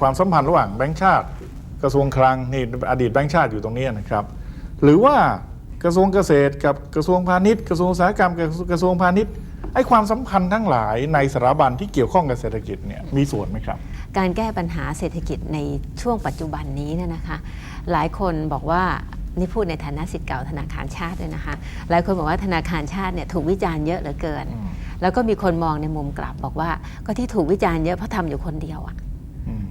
ความสัมพันธ์ระหว่างแบงก์ชาติ กระทรวงคลังนี่อดีตแบงก์ชาติอยู่ตรงนี้นะครับ หรือว่ากระทรวงเกษตรกับกระทรวงพาณิชย์ กระทรวงอุตสาหกรรมกับกระทรวงพาณิชย์ไอ้ความสัมพันธ์ทั้งหลายในสถาบันที่เกี่ยวข้องกับเศรษฐกิจเนี่ยมีส่วนไหมครับ การแก้ปัญหาเศรษฐกิจในช่วงปัจจุบันนี้เนี่ยนะคะ หลายคนบอกว่านี่พูดในฐานะสิทธิ์เก่าธนาคารชาติด้วยนะคะ หลายคนบอกว่าธนาคารชาติเนี่ยถูกวิจารณ์เยอะเหลือเกินอืมแล้วก็มีคนมองในมุมกลับบอกว่า ก็ที่ถูกวิจารณ์เยอะเพราะทำอยู่คนเดียวอะอืม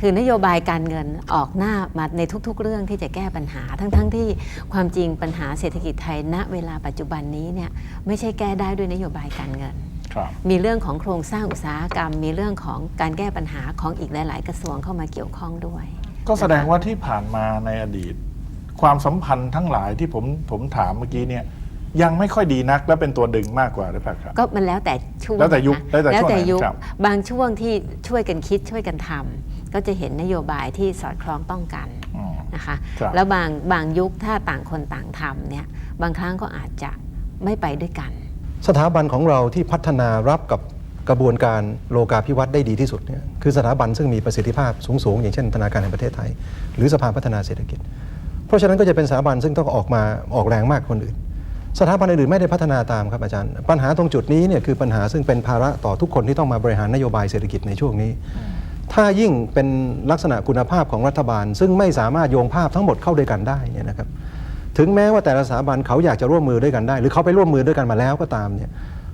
คือนโยบายการเงินออกหน้ามาในทุกๆ เรื่องที่จะแก้ปัญหา ทั้งๆที่ความจริงปัญหาเศรษฐกิจไทยณเวลาปัจจุบันนี้เนี่ยไม่ใช่แก้ได้ด้วยนโยบายการเงินครับมีเรื่องของโครงสร้างอุตสาหกรรม มีเรื่องของการแก้ปัญหาของอีกหลาย ๆ กระทรวงเข้ามาเกี่ยวข้องด้วย ก็แสดงว่าที่ผ่านมาในอดีต ความสัมพันธ์ทั้งหลายที่ผมผมถามเมื่อกี้เนี่ยยังไม่ค่อยดีนักและเป็นตัวดึงมากกว่าหรือเปล่าครับ ก็มันแล้วแต่ช่วงแล้วแต่ยุคนะแล้วแต่ช่วงไหนยุคครับบางช่วงที่ช่วยกันคิดช่วยกันทำ ก็จะเห็นนโยบายที่สอดคล้องต้องกันอืมนะคะครับแล้วบางบางยุคถ้าต่างคนต่างทำเนี่ยบางครั้งก็อาจจะไม่ไปด้วยกัน สถาบันของเราที่พัฒนารับกับกระบวนการโลกาภิวัตน์ได้ดีที่สุดเนี่ยคือสถาบันซึ่งมีประสิทธิภาพสูงๆอย่างเช่นธนาคารแห่งประเทศไทย หรือสภาพัฒนาเศรษฐกิจ เพราะฉะนั้นก็จะเป็นสถาบันซึ่งต้องออกมาออกแรงมากกว่าคนอื่น สถาบันอื่นๆไม่ได้พัฒนาตามครับอาจารย์ ปัญหาตรงจุดนี้เนี่ยคือปัญหาซึ่งเป็นภาระต่อทุกคนที่ต้องมาบริหารนโยบายเศรษฐกิจในช่วงนี้ ถ้ายิ่งเป็นลักษณะคุณภาพของรัฐบาล ซึ่งไม่สามารถโยงภาพทั้งหมดเข้าด้วยกันได้เนี่ยนะครับถึงแม้ว่าแต่ละสถาบันเขาอยากจะร่วมมือด้วยกันได้ หรือเขาไปร่วมมือด้วยกันมาแล้วก็ตามเนี่ย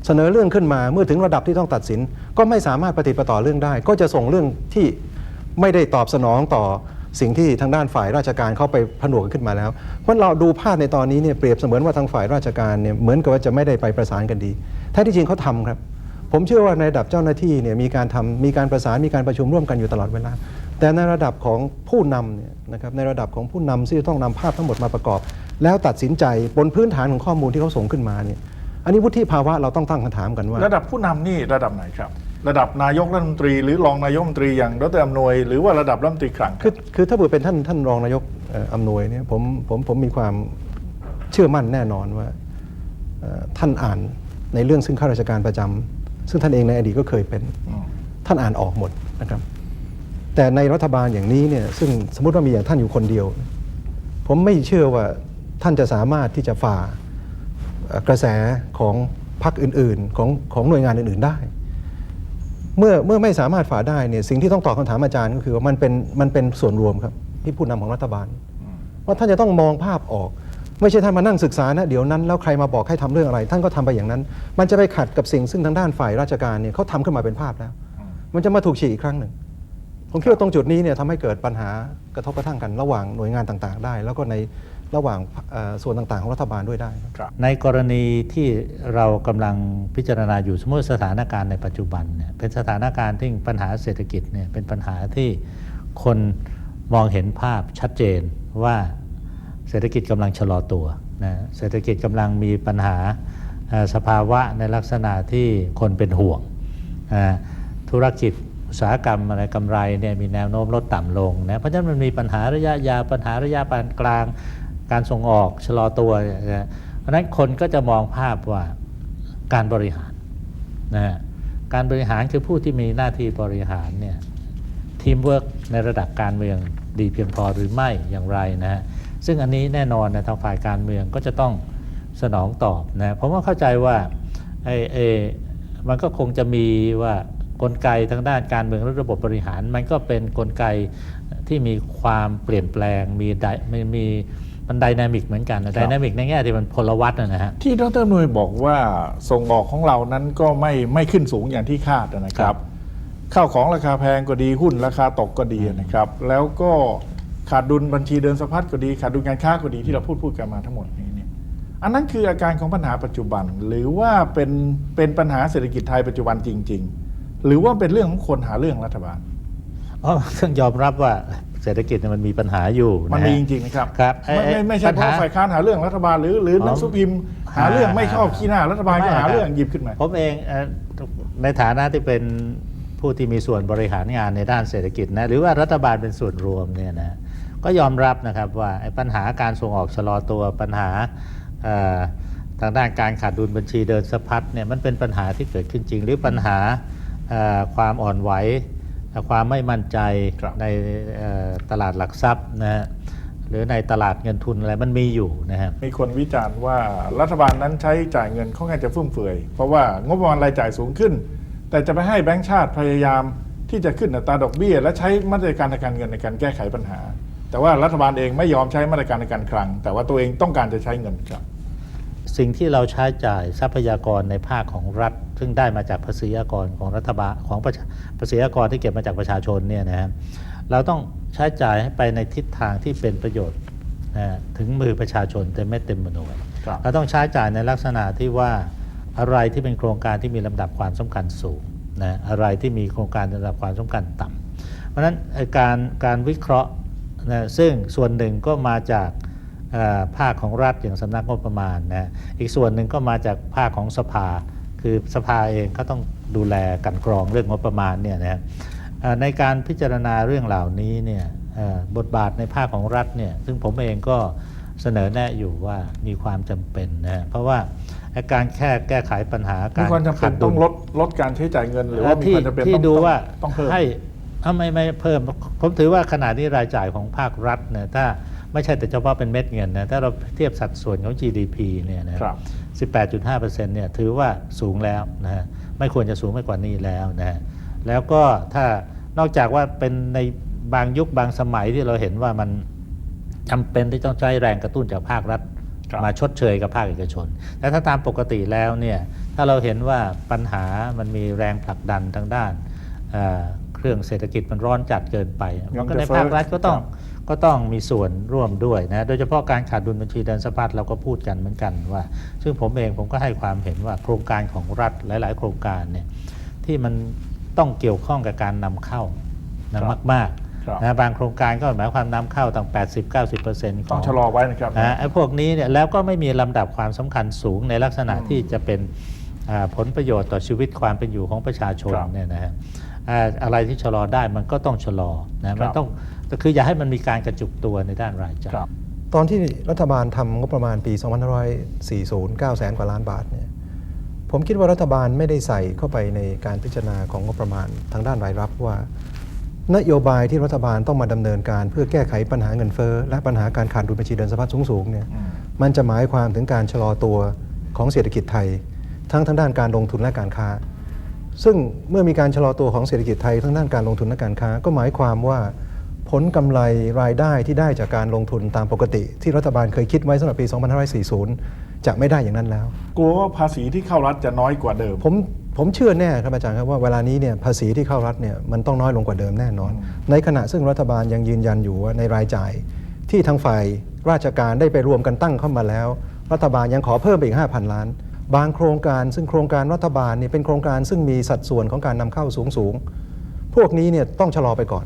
เสนอเรื่องขึ้นมาเมื่อถึงระดับที่ต้องตัดสิน ก็ไม่สามารถปฏิประต่อเรื่องได้ ก็จะส่งเรื่องที่ไม่ได้ตอบสนองต่อสิ่งที่ทางด้านฝ่ายราชการเข้าไปผนวกขึ้นมาแล้ว เพราะเราดูภาพในตอนนี้เนี่ยเปรียบเสมือนว่าทางฝ่ายราชการเนี่ยเหมือนกับว่าจะไม่ได้ไปประสานกันดีแท้ที่จริงเขาทำครับ ผมเชื่อว่าในระดับเจ้าหน้าที่เนี่ยมีการทำมีการประสานมีการประชุมร่วมกันอยู่ตลอดเวลา แต่ในระดับของผู้นำเนี่ยนะครับในระดับของผู้นำที่จะต้องนำภาพทั้งหมดมาประกอบ แล้วตัดสินใจบนพื้นฐานของข้อมูลที่เขาส่งขึ้นมาเนี่ยอันนี้วุฒิภาวะเราต้องตั้งคำถามกันว่า ระดับผู้นำนี่ระดับไหนครับ ระดับนายกรัฐมนตรี หรือรองนายกรัฐมนตรีอย่างดรอำนวยหรือว่าระดับรัฐมนตรีคลังคือคือถ้าเกิดเป็นท่านท่านรองนายกเอ่ออำนวยเนี่ยผมผมผมมีความเชื่อมั่นแน่นอนว่าเอ่อท่านอ่านในเรื่องซึ่งข้าราชการประจำ ซึ่งท่านเองในอดีตก็เคยเป็นท่านอ่านออกหมดนะครับ แต่ในรัฐบาลอย่างนี้เนี่ยซึ่งสมมติว่ามีอย่างท่านอยู่คนเดียว ผมไม่เชื่อว่าท่านจะสามารถที่จะฝ่ากระแสของพรรคอื่นๆ ของของหน่วยงานอื่นๆได้ เมื่อเมื่อไม่สามารถฝ่าได้เนี่ยสิ่งที่ต้องตอบคำถามอาจารย์ก็คือว่ามันเป็นมันเป็นส่วนรวมครับที่ผู้นำของรัฐบาล ว่าท่านจะต้องมองภาพออก ไม่ใช่ท่านมานั่งศึกษานะเดี๋ยวนั้นแล้วใครมาบอกให้ทำเรื่องอะไร ท่านก็ทำไปอย่างนั้น มันจะไปขัดกับสิ่งซึ่งทางด้านฝ่ายราชการเนี่ยเขาทำขึ้นมาเป็นภาพแล้ว มันจะมาถูกฉีกอีกครั้งหนึ่งผมคิดว่าตรงจุดนี้เนี่ยทำให้เกิดปัญหากระทบกระทั่งกันระหว่างหน่วยงานต่างๆ ได้ แล้วก็ในระหว่างส่วนต่างๆ ของรัฐบาลด้วยได้ ในกรณีที่เรากำลังพิจารณาอยู่สมมติสถานการณ์ในปัจจุบันเนี่ยเป็นสถานการณ์ที่ปัญหาเศรษฐกิจเนี่ยเป็นปัญหาที่คนมองเห็นภาพชัดเจนว่า ศรษฐกิจกำลังชะลอตัวนะเศรษฐกิจกำลังมีปัญหาสภาวะในลักษณะที่คนเป็นห่วงนะธุรกิจอุตสาหกรรมอะไรกำไรเนี่ยมีแนวโน้มลดต่ำลงนะเพราะฉะนั้นมันมีปัญหาระยะยาวปัญหาระยะปานกลางการส่งออกชะลอตัวนะเพราะฉะนั้นคนก็จะมองภาพว่าการบริหารนะการบริหารคือผู้ที่มีหน้าที่บริหารเนี่ยทีมเวิร์กในระดับการเมืองดีเพียงพอหรือไม่อย่างไรนะฮะ ซึ่งอันนี้แน่นอนนะทางฝ่ายการเมืองก็จะต้องสนองตอบนะผมว่าเข้าใจว่าไอ้ไอ้มันก็คงจะมีว่ากลไกทางด้านการเมืองและระบบบริหาร มันก็เป็นกลไกที่มีความเปลี่ยนแปลงมีไดมีมีมันไดนามิกเหมือนกันไดนามิกในแง่ที่มันพลวัตนะฮะที่ดรอำนวยบอกว่าส่งออกของเรานั้นก็ไม่ไม่ขึ้นสูงอย่างที่คาดนะคครัรับบข้าวของราคาแพงก็ดีหุ้นราคาตกก็ดีนะครับ แล้วก็ ขาดดุลบัญชีเดินสะพัดก็ดี ขาดดุลการค้าก็ดีที่เราพูดพูดกันมาทั้งหมดนี้เนี่ยอันนั้นคืออาการของปัญหาปัจจุบัน หรือว่าเป็นเป็นปัญหาเศรษฐกิจไทยปัจจุบันจริง ๆ หรือว่าเป็นเรื่องของคนหาเรื่องรัฐบาลเพราะต้องยอมรับว่าเศรษฐกิจเนี่ยมันมีปัญหาอยู่มันนะฮะมีจริงๆนะครับครับไม่ไม่ไม่ใช่ปัญเพหาราะฝ่ายค้านหาเรื่องรัฐบาลหรือหรือหนังสือพิมพ์หาเรื่องไม่ชอบหาขี้หน้ารัฐบาลก็ไม่หาครับเรื่องหยิบขึ้นมาผมเองเอ่อในฐานะที่เป็นผู้ที่มีส่วนบริหารงานในด้านเศรษฐกิจนะหรือว่ารัฐบาลเป็นส่วนรวมเนี่ยนะ ก็ยอมรับนะครับว่าไอ้ปัญหาการส่งออกชะลอตัวปัญหาเอ่อทางด้านการขาดดุลบัญชีเดินสะพัดเนี่ยมันเป็นปัญหาที่เกิดขึ้นจริง หรือปัญหาเอ่อความอ่อนไหวความไม่มั่นใจครับในเอ่อตลาดหลักทรัพย์นะฮะหรือในตลาดเงินทุนอะไรมันมีอยู่นะฮะมีคนวิจารณ์ว่ารัฐบาลนั้นใช้จ่ายเงินค่อนข้างจะฟุ่มเฟือย เพราะว่างบประมาณรายจ่ายสูงขึ้น แต่จะไปให้แบงก์ชาติพยายามที่จะขึ้นอัตราดอกเบี้ย และใช้มาตรการทางการเงินในการแก้ไขปัญหา แต่ว่ารัฐบาลเองไม่ยอมใช้มาตรการในการคลัง แต่ว่าตัวเองต้องการจะใช้เงินครับ สิ่งที่เราใช้จ่ายทรัพยากรในภาคของรัฐ ซึ่งได้มาจากภาษีอากรของรัฐบาลของประชาภาษีอากรที่เก็บมาจากประชาชนเนี่ยนะครับเราต้องใช้จ่ายให้ไปในทิศทางที่เป็นประโยชน์นะฮะถึงมือประชาชนเต็มเม็ดเต็มหน่วยครับเราต้องใช้จ่ายในลักษณะที่ว่าอะไรที่เป็นโครงการที่มีลำดับความสำคัญสูงนะอะไรที่มีโครงการลำดับความสำคัญต่ำเพราะฉะนั้นไอ้การการวิเคราะห์ นะซึ่งส่วนหนึ่งก็มาจากเอ่อภาคของรัฐอย่างสำนักงบประมาณนะอีกส่วนหนึ่งก็มาจากภาคของสภา คือสภาเองก็ต้องดูแลกลันกรองเรื่องงบประมาณเนี่ยนะครับเอ่อในการพิจารณาเรื่องเหล่านี้เนี่ยเอ่อบทบาทในภาคของรัฐเนี่ยซึ่งผมเองก็เสนอแนะอยู่ว่ามีความจำเป็นนะฮะเพราะว่าไอ้การแค่แก้ไขปัญหามีการความจำเป็นขาดดุต้องลดลดการใช้จ่ายเงินหรือว่ามีที่ความจำเป็นที่ต้องดูต้องว่าต้องเพิ่มให้ ถ้าไม่ไม่เพิ่มผมถือว่าขณะนี้รายจ่ายของภาครัฐเนี่ยถ้าไม่ใช่แต่เฉพาะเป็นเม็ดเงินนะถ้าเราเทียบสัดส่วนของ GDP เนี่ยนะครับ18.5%เนี่ยถือว่าสูงแล้วนะฮะไม่ควรจะสูงไปกว่านี้แล้วนะฮะแล้วก็ถ้านอกจากว่าเป็นในบางยุคบางสมัยที่เราเห็นว่ามันจำเป็นที่ต้องใช้แรงกระตุ้นจากภาครัฐครับมาชดเชยกับภาคเอกชน แต่ถ้าตามปกติแล้วเนี่ยถ้าเราเห็นว่าปัญหามันมีแรงผลักดันทางด้านเอ่อเค รื่องเศรษฐกิจมันร้อนจัดเกินไปมันก็ในภาครัฐก็ต้องก็ต้องมีส่วนร่วมด้วยนะโดยเฉพาะการขาดดุลบัญชีเดินสะพัดเราก็พูดกันเหมือนกันว่า ซึ่งผมเองผมก็ให้ความเห็นว่าโครงการของรัฐหลาย ๆ โครงการเนี่ยที่มันต้องเกี่ยวข้องกับการนำเข้านะครับมากครับๆนะบางโครงการก็หมายความนำเข้าตั้ง 80-90%ขต้อองงชะลอไว้นะครับนะไอ้พวกนี้เนี่ยแล้วก็ไม่มีลำดับความสำคัญสูงในลักษณะที่จะเป็นอ่าผลประโยชน์ต่อชีวิตความเป็นอยู่ของประชาชนครับเนี่ยนะฮะ อ่าอะไรที่ชะลอได้มันก็ต้องชะลอนะมันครับต้องคืออย่าให้มันมีการกระจุกตัวในด้านรายจ่ายครับตอนที่รัฐบาลทำงบประมาณปี 2540 9แสนกว่าล้านบาทเนี่ยผมคิดว่ารัฐบาลไม่ได้ใส่เข้าไปในการพิจารณาของงบประมาณทางด้านรายรับว่า นโยบายที่รัฐบาลต้องมาดำเนินการเพื่อแก้ไขปัญหาเงินเฟ้อและปัญหาการขาดดุลบัญชีเดินสะพัดสูงๆเนี่ยอืมมันจะหมายความถึงการชะลอตัวของเศรษฐกิจไทย ทั้งทางด้านการลงทุนและการค้า ซึ่งเมื่อมีการชะลอตัวของเศรษฐกิจไทยทั้งด้านการลงทุนและการค้า ก็หมายความว่า ผลกำไรรายได้ที่ได้จากการลงทุนตามปกติ ที่รัฐบาลเคยคิดไว้สำหรับปี 2540 จะไม่ได้อย่างนั้นแล้ว กลัวว่าภาษีที่เข้ารัฐจะน้อยกว่าเดิม ผมผมเชื่อแน่ครับอาจารย์ครับว่าเวลานี้เนี่ยภาษีที่เข้ารัฐเนี่ยมันต้องน้อยลงกว่าเดิมแน่นอน ในขณะซึ่งรัฐบาลยังยืนยันอยู่ว่าในรายจ่าย ที่ทางฝ่ายราชการได้ไปรวมกันตั้งเข้ามาแล้ว รัฐบาลยังขอเพิ่มไปอีก 5,000 ล้าน บางโครงการซึ่งโครงการรัฐบาลเนี่ยเป็นโครงการซึ่งมีสัดส่วนของการนำเข้าสูงสูงๆพวกนี้เนี่ยต้องชะลอไปก่อน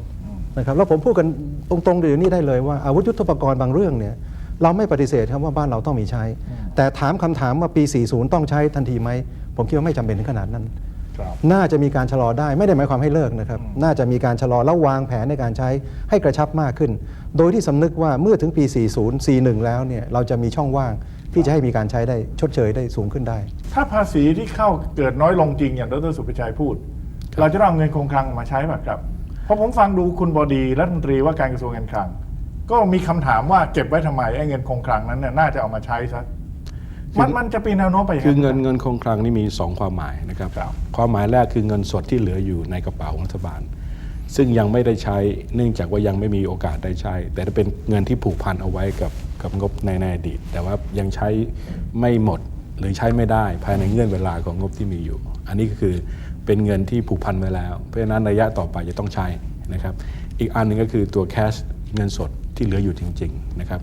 นะครับแล้วผมพูดกันตรงๆเดี๋ยวนี้ได้เลยว่าอาวุธยุทโธปกรณ์บางเรื่องเนี่ยเราไม่ปฏิเสธครับว่าบ้านเราต้องมีใช้ แต่ถามคำถามว่าปี 40 ต้องใช้ทันทีไหม ผมคิดว่าไม่จำเป็นถึงขนาดนั้นครับน่าจะมีการชะลอได้ไม่ได้หมายความให้เลิกนะครับ น่าจะมีการชะลอแล้ววางแผนในการใช้ให้กระชับมากขึ้น โดยที่สำนึกว่าเมื่อถึงปี 40 41 แล้วเนี่ยเราจะมีช่องว่าง ที่จะให้มีการใช้ได้ชดเชยได้สูงขึ้นได้ ถ้าภาษีที่เข้าเกิดน้อยลงจริงอย่างดรสุภชัยพูด เราจะต้องเอาเงินคงคลังมาใช้แบบครับเพราะผมฟังดูคุณบดีรัฐมนตรีว่าการกระทรวงการคลัง ก็มีคำถามว่าเก็บไว้ทำไมไอ้เงินคงคลังนั้นเนี่ยน่าจะเอามาใช้ซะมันมันจะเป็นแนวโน้มไปอย่างคือเงินไหมเงินคงคลังนี่มี 2 ความหมายนะครับครับความหมายแรกคือเงินสดที่เหลืออยู่ในกระเป๋าของรัฐบาล ซึ่งยังไม่ได้ใช้เนื่องจากว่ายังไม่มีโอกาสได้ใช้ แต่ถ้าเป็นเงินที่ผูกพันเอาไว้กับ กับงบในในอดีต แต่ว่ายังใช้ไม่หมดหรือใช้ไม่ได้ภายในเงื่อนเวลาของงบที่มีอยู่ อันนี้ก็คือเป็นเงินที่ผูกพันไว้แล้ว เพราะฉะนั้นระยะต่อไปจะต้องใช้นะครับ อีกอันหนึงก็คือตัวแคชเงินสดที่เหลืออยู่จริงๆนะครับ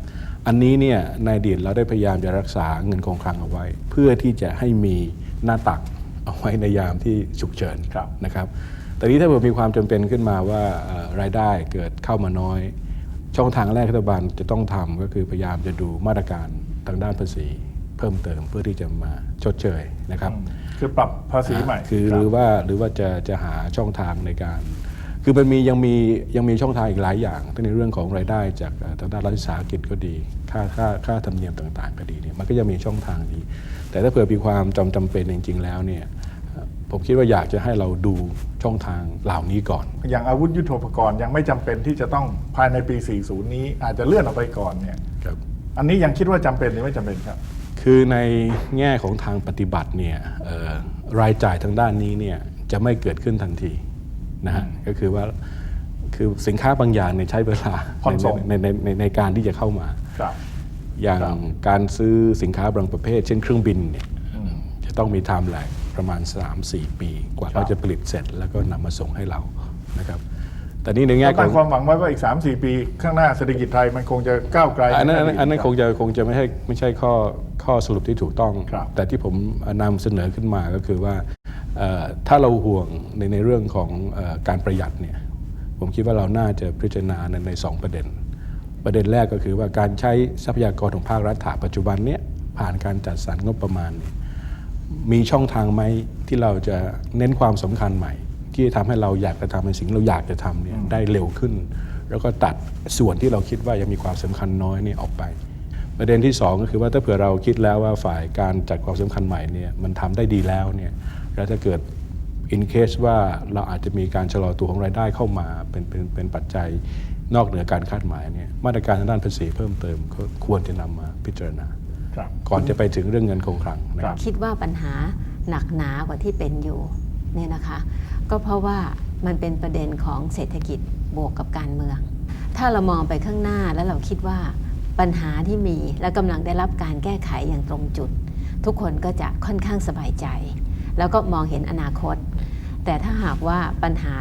อันนี้เนี่ยในอดีตเราได้พยายามจะรักษาเงินคงคลังเอาไว้ เพื่อที่จะให้มีหน้าตักเอาไว้ในยามที่ฉุกเฉินครับนะครับ แต่นี้ถ้าเกิดมีความจำเป็นขึ้นมาว่ารายได้เกิดเข้ามาน้อย ช่องทางแรกที่รัฐบาลจะต้องทำก็คือพยายามจะดูมาตรการทางด้านภาษี เพิ่มเติมเพื่อที่จะมาชดเชยนะครับอืมคือปรับภาษีใหม่ คือรับหรือว่าหรือว่าจะจะหาช่องทางในการ คือมันมียังมียังมีช่องทางอีกหลายอย่างทั้งในเรื่องของรายได้จากเอ่อทางด้านรัฐวิสาหกิจก็ดี ค่าค่าค่าธรรมเนียมต่าง ๆ ก็ดีเนี่ยมันก็ยังมีช่องทางนี้ แต่ถ้าเผื่อมีความจำจำเป็นจริงๆแล้วเนี่ยเอ่อ ผมผมคิดว่าอยากจะให้เราดูช่องทางเหล่านี้ก่อน อย่างอาวุธยุโทโธปกรณ์ยังไม่จำเป็นที่จะต้องภายในปี 40 นี้อาจจะเลื่อนออกไปก่อนเนี่ยครับอันนี้ยังคิดว่าจำเป็นหรือไม่จำเป็นครับ คือในแง่ของทางปฏิบัติเนี่ยเอ่อรายจ่ายทางด้านนี้เนี่ยจะไม่เกิดขึ้นทันทีนะฮะก็คือว่าคือสินค้าบางอย่างเนี่ยใช้เวลาผ่อนส่ง ในในในในในการที่จะเข้ามา ครับ อย่างครับการซื้อสินค้าบางประเภท เช่นเครื่องบินเนี่ยจะต้องมีไทม์ไลน์ ประมาณ 3-4 ปี กว่าครับเขาจะผลิตเสร็จแล้วก็นำมาส่งให้เรานะครับแต่นี่ในแง่ขตั้องงความหวังไว้ว่าอีก 3-4 ปี ข้างหน้าเศรษฐกิจไทยมันคงจะก้าวไกลอันนั้นอันนั้นอันนั้นคครับงจะคงจะไม่ใช่ไม่ใช่ข้อข้อสรุปที่ถูกต้อง ครับแต่ที่ผมนำเสนอขึ้นมาก็คือว่าเอ่อถ้าเราห่วงในในเรื่องของเออการประหยัดเนี่ยผมคิดว่าเราน่าจะพิจารณาในในสองประเด็น ประเด็นแรกก็คือว่าการใช้ทรัพยากรของภาครัฐถาปัจจุบันเนี่ยผ่านการจัดสรรงบประมาณเนี่ย มีช่องทางไหมที่เราจะเน้นความสำคัญใหม่ ที่จะทำให้เราอยากจะทำในสิ่งที่เราอยากจะทำเนี่ยได้เร็วขึ้น แล้วก็ตัดส่วนที่เราคิดว่ายังมีความสำคัญน้อยเนี่ยออกไป ประเด็นที่สองก็คือว่าถ้าเผื่อเราคิดแล้วว่าฝ่ายการจัดความสำคัญใหม่เนี่ยมันทำได้ดีแล้วเนี่ยแล้วถ้าเกิด in case ว่าเราอาจจะมีการชะลอตัวของรายได้เข้ามาเป็นเป็นเป็นปัจจัยนอกเหนือการคาดหมายเนี่ยมาตรการทางด้านภาษีเพิ่มเติมก็ควรจะนำมาพิจารณารับ ก่อนจะไปถึงเรื่องเงินคงคลังนะครับคิดว่าปัญหาหนักหนากว่าที่เป็นอยู่เนี่ยนะคะ ก็เพราะว่ามันเป็นประเด็นของเศรษฐกิจบวกกับการเมือง ถ้าเรามองไปข้างหน้าแล้วเราคิดว่าปัญหาที่มีและกำลังได้รับการแก้ไขอย่างตรงจุด ทุกคนก็จะค่อนข้างสบายใจ แล้วก็มองเห็นอนาคต แต่ถ้าหากว่าปัญหา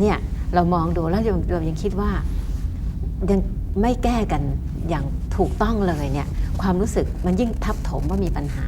เนี่ยเรามองดูแล้วเราเรายังคิดว่ายังไม่แก้กันอย่างถูกต้องเลยเนี่ย ความรู้สึกมันยิ่งทับถมว่ามีปัญหา